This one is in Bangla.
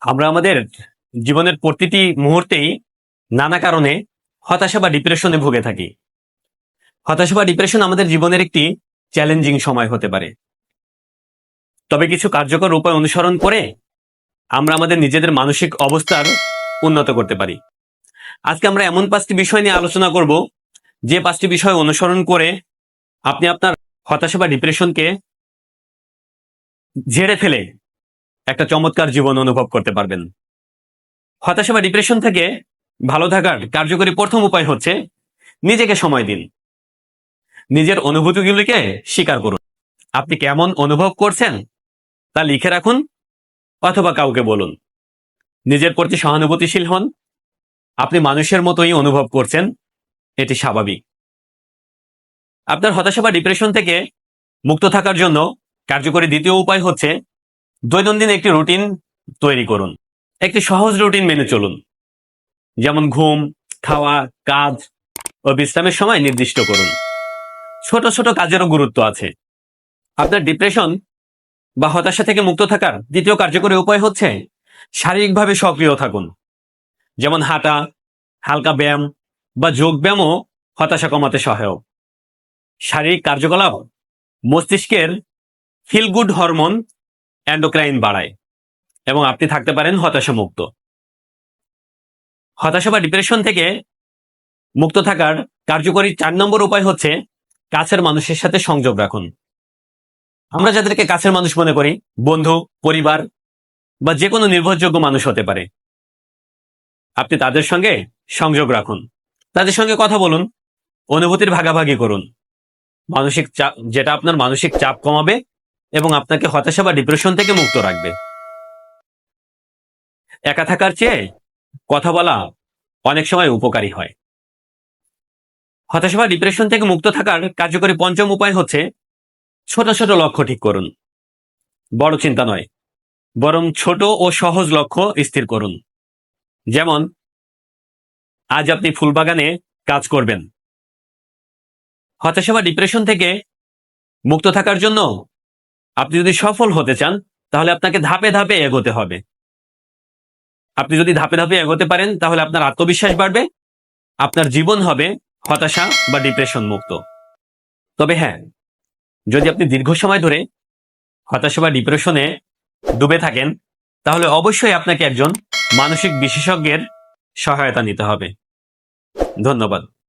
আমরা আমাদের জীবনের প্রতিটি মুহূর্তেই নানা কারণে হতাশা বা ডিপ্রেশনে ভুগে থাকি। হতাশা বা ডিপ্রেশন আমাদের জীবনের একটি চ্যালেঞ্জিং সময় হতে পারে। তবে কিছু কার্যকর উপায় অনুসরণ করে আমরা আমাদের নিজেদের মানসিক অবস্থার উন্নত করতে পারি। আজকে আমরা এমন পাঁচটি বিষয় নিয়ে আলোচনা করব, যে পাঁচটি বিষয় অনুসরণ করে আপনি আপনার হতাশা বা ডিপ্রেশনকে ঝেড়ে ফেলে একটা চমৎকার জীবন অনুভব করতে পারবেন। হতাশা বা ডিপ্রেশন থেকে ভালো থাকার কার্যকরী প্রথম উপায় হচ্ছে নিজেকে সময় দিন। নিজের অনুভূতিগুলিকে স্বীকার করুন। আপনি কেমন অনুভব করছেন তা লিখে রাখুন অথবা কাউকে বলুন। নিজের প্রতি সহানুভূতিশীল হন আপনি মানুষের মতোই অনুভব করছেন, এটি স্বাভাবিক। আপনার হতাশা বা ডিপ্রেশন থেকে মুক্ত থাকার জন্য কার্যকরী দ্বিতীয় উপায় হচ্ছে দৈনন্দিন একটি রুটিন তৈরি করুন। একটি সহজ রুটিন মেনে চলুন। যেমন ঘুম, খাওয়া, কাজ ও বিশ্রামের সময় নির্দিষ্ট করুন। ছোট ছোট কাজেরও গুরুত্ব আছে। আপনার ডিপ্রেশন বা হতাশা থেকে মুক্ত থাকার দ্বিতীয় কার্যকরী উপায় হচ্ছে শারীরিকভাবে সক্রিয় থাকুন। যেমন হাঁটা, হালকা ব্যায়াম বা যোগ ব্যায়ামও হতাশা কমাতে সহায়ক। শারীরিক কার্যকলাপ মস্তিষ্কের ফিল গুড হরমোন অ্যান্ডোক্রাইন বাড়ায় এবং আপনি থাকতে পারেন হতাশা মুক্ত হতাশা বা ডিপ্রেশন থেকে মুক্ত থাকার কার্যকরী চার নম্বর উপায় হচ্ছে কাছের মানুষের সাথে সংযোগ রাখুন। আমরা যাদেরকে কাছের মানুষ মনে করি, বন্ধু, পরিবার বা যে কোনো নির্ভরযোগ্য মানুষ হতে পারে। আপনি তাদের সঙ্গে সংযোগ রাখুন। তাদের সঙ্গে কথা বলুন। অনুভূতির ভাগাভাগি করুন। মানসিক চাপ যেটা আপনার মানসিক চাপ কমাবে এবং আপনাকে হতাশা বা ডিপ্রেশন থেকে মুক্ত রাখবে। একা থাকার চেয়ে কথা বলা অনেক সময় উপকারী হয়। হতাশা বা ডিপ্রেশন থেকে মুক্ত থাকার কার্যকরী পঞ্চম উপায় হচ্ছে ছোট ছোট লক্ষ্য ঠিক করুন। বড় চিন্তা নয়। বরং ছোট ও সহজ লক্ষ্য স্থির করুন। যেমন, আজ আপনি ফুলবাগানে কাজ করবেন। হতাশা বা ডিপ্রেশন থেকে মুক্ত থাকার জন্য আপনি যদি সফল হতে চান, তাহলে আপনাকে ধাপে ধাপে এগোতে হবে। আপনি যদি ধাপে ধাপে এগোতে পারেন, তাহলে আপনার আত্মবিশ্বাস বাড়বে, আপনার জীবন হবে হতাশা বা ডিপ্রেশন মুক্ত। তবে হ্যাঁ যদি আপনি দীর্ঘ সময় ধরে হতাশা বা ডিপ্রেশনে ডুবে থাকেন, তাহলে অবশ্যই আপনাকে একজন মানসিক বিশেষজ্ঞের সহায়তা নিতে হবে। ধন্যবাদ।